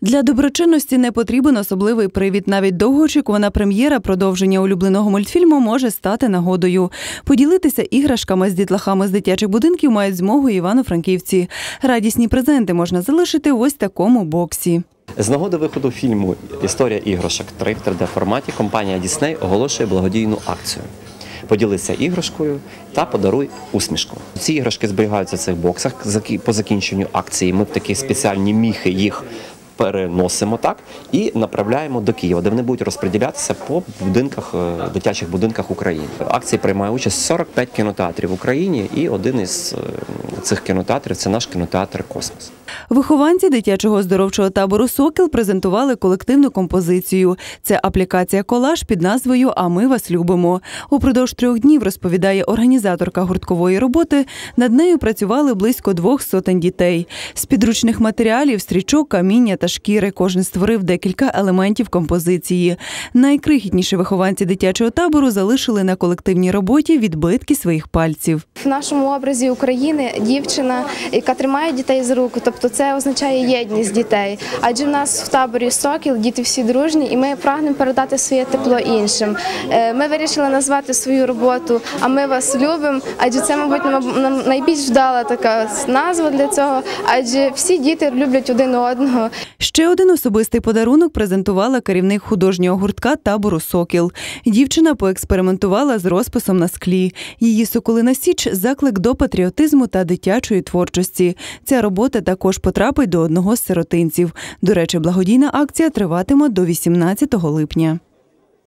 Для доброчинності не потрібен особливий привід. Навіть довгоочікувана прем'єра продовження улюбленого мультфільму може стати нагодою. Поділитися іграшками з дітлахами з дитячих будинків мають змогу івано-франківці. Радісні презенти можна залишити в ось такому боксі. З нагоди виходу фільму Історія іграшок 3 в 3D форматі компанія Disney оголошує благодійну акцію. Поділися іграшкою та подаруй усмішку. Ці іграшки зберігаються в цих боксах. По закінченню акції ми в такі спеціальні міхи їх переносимо так і направляємо до Києва, де вони будуть розподілятися по будинках, е, дитячих будинках України. В акції приймає участь 45 кінотеатрів в Україні, і один із е, цих кінотеатрів це наш кінотеатр Космос. Вихованці дитячого оздоровчого табору Сокіл презентували колективну композицію. Це аплікація колаж під назвою А ми вас любимо. Упродовж трьох днів розповідає організаторка гурткової роботи. Над нею працювали близько двох сотень дітей. З підручних матеріалів, стрічок, каміння та шкіри кожен створив декілька елементів композиції. Найкрихітніші вихованці дитячого табору залишили на колективній роботі відбитки своїх пальців. В нашому образі України дівчина, яка тримає дітей за руку, тобто це означає єдність дітей. Адже в нас в таборі сокіл, діти всі дружні, і ми прагнемо передати своє тепло іншим. Е, Ми вирішили назвати свою роботу А ми вас любимо. Адже це, мабуть, нам найбільш вдала така назва для цього, адже всі діти люблять один одного. Ще один особистий подарунок презентувала керівник художнього гуртка табору Сокіл. Дівчина поекспериментувала з розписом на склі. Її соколина січ заклик до патріотизму та дитячої творчості. Ця робота також потрапить до одного з сиротинців. До речі, благодійна акція триватиме до 18 липня.